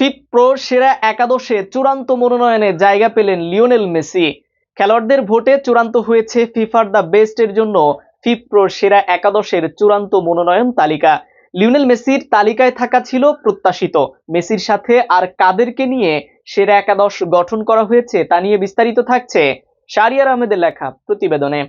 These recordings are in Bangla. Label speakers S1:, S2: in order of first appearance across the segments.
S1: ফিফ প্রো সেরা একাদশে চূড়ান্ত মনোনয়নে জায়গা পেলেন লিওনেল মেসি। খেলোয়াড়দের ভোটে চূড়ান্ত হয়েছে ফিফার দ্য বেস্টের জন্য ফিফ প্রো সেরা একাদশের চূড়ান্ত মনোনয়ন তালিকা। লিওনেল মেসির তালিকায় থাকা ছিল প্রত্যাশিত। মেসির সাথে আর কাদেরকে নিয়ে সেরা একাদশ গঠন করা হয়েছে তা নিয়ে বিস্তারিত থাকছে শারিয়ার আহমেদের লেখা প্রতিবেদনে।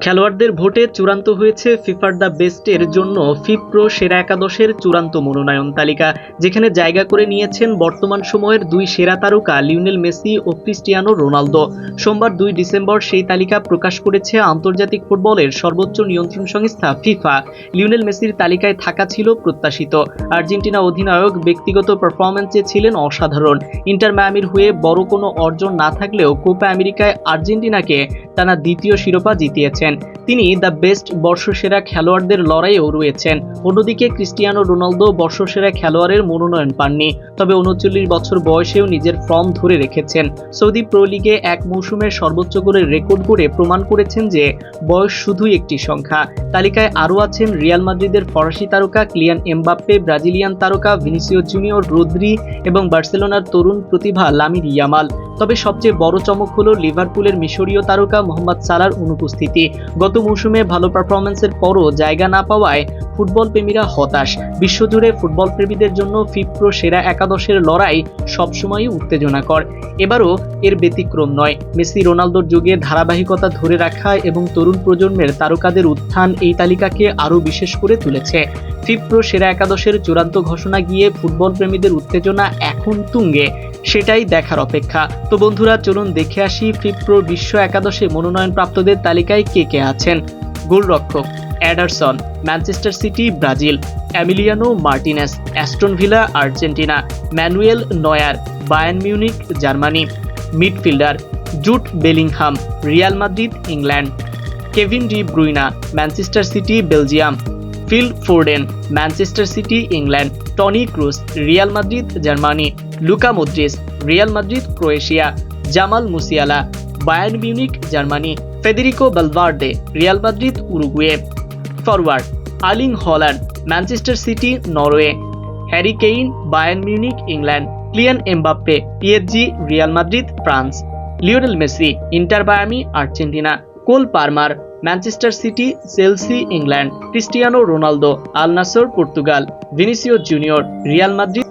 S1: খেলোয়াড়দের ভোটে চূড়ান্ত হয়েছে ফিফার দ্য বেস্টের জন্য ফিফ প্রো সেরা একাদশের চূড়ান্ত মনোনয়ন তালিকা, যেখানে জায়গা করে নিয়েছেন বর্তমান সময়ের দুই সেরা তারকা লিওনেল মেসি ও ক্রিস্টিয়ানো রোনালদো। সোমবার দুই ডিসেম্বর সেই তালিকা প্রকাশ করেছে আন্তর্জাতিক ফুটবলের সর্বোচ্চ নিয়ন্ত্রণ সংস্থা ফিফা। লিওনেল মেসির তালিকায় থাকা ছিল প্রত্যাশিত। আর্জেন্টিনা অধিনায়ক ব্যক্তিগত পারফরম্যান্সে ছিলেন অসাধারণ। ইন্টার মায়ামির হয়ে বড় কোনো অর্জন না থাকলেও কোপা আমেরিকায় আর্জেন্টিনাকে টানা দ্বিতীয় শিরোপা জিতিয়েছেন। তিনি দ্য বেস্ট বর্ষসেরা খেলোয়াড়দের লড়াইয়েও রয়েছেন। অন্যদিকে ক্রিস্টিয়ানো রোনালদো বর্ষসেরা খেলোয়াড়ের মনোনয়ন পাননি, তবে উনচল্লিশ বছর বয়সেও নিজের ফর্ম ধরে রেখেছেন। সৌদি প্রো লিগে এক মৌসুমের সর্বোচ্চ করে রেকর্ড করে প্রমাণ করেছেন যে, বয়স শুধুই একটি সংখ্যা। তালিকায় আরও আছেন রিয়াল মাদ্রিদের ফরাসি তারকা ক্লিয়ান এমবাপ্পে, ব্রাজিলিয়ান তারকা ভিনিসিও জুনিয়র রোদ্রি এবং বার্সেলোনার তরুণ প্রতিভা লামির ইয়ামাল। তবে সবচেয়ে বড় চমক হলো লিভারপুলের মিশরীয় তারকা মোহাম্মদ সালার অনুপস্থিতি। গত মৌসুমে ভালো পারফরমেন্সের পরও জায়গা না পাওয়ায় ফুটবল প্রেমীরা হতাশ। বিশ্বজুড়ে ফুটবল প্রেমীদের জন্য ফিফপ্রো সেরা একাদশের লড়াই সবসময়ই উত্তেজনাকর। এবারও এর ব্যতিক্রম নয়। মেসি রোনালদোর যুগে ধারাবাহিকতা ধরে রাখা এবং তরুণ প্রজন্মের তারকাদের উত্থান এই তালিকাকে আরও বিশেষ করে তুলেছে। ফিফপ্রো সেরা একাদশের চূড়ান্ত ঘোষণা গিয়ে ফুটবল প্রেমীদের উত্তেজনা এখন তুঙ্গে, সেটাই দেখার অপেক্ষা। তো বন্ধুরা, চলুন দেখে আসি ফিফপ্রো বিশ্ব একাদশে মনোনয়নপ্রাপ্তদের তালিকায় কে কে আছেন। গোলরক্ষক Ederson, Manchester City, Brazil, Emiliano Martinez, Aston Villa, Argentina, Manuel Neuer Bayern Munich Germany, midfielder Jude Bellingham, Real Madrid, England, Kevin De Bruyne, Manchester City, Belgium, Phil Foden, Manchester City, England, Toni Kroos Real Madrid, Germany, Luka Modric Real Madrid, Croatia, Jamal Musiala, Bayern Munich Germany, Federico Valverde, Real Madrid, Uruguay. Forward Erling Haaland, Manchester City, Norway, Harry Kane Bayern Munich England, Kylian Mbappe PSG Real Madrid, France, Lionel Messi, Inter Miami, Argentina, Cole Palmer, Manchester City, Chelsea, England, Cristiano Ronaldo, Al Nassr, Portugal Vinicius Junior, Real Madrid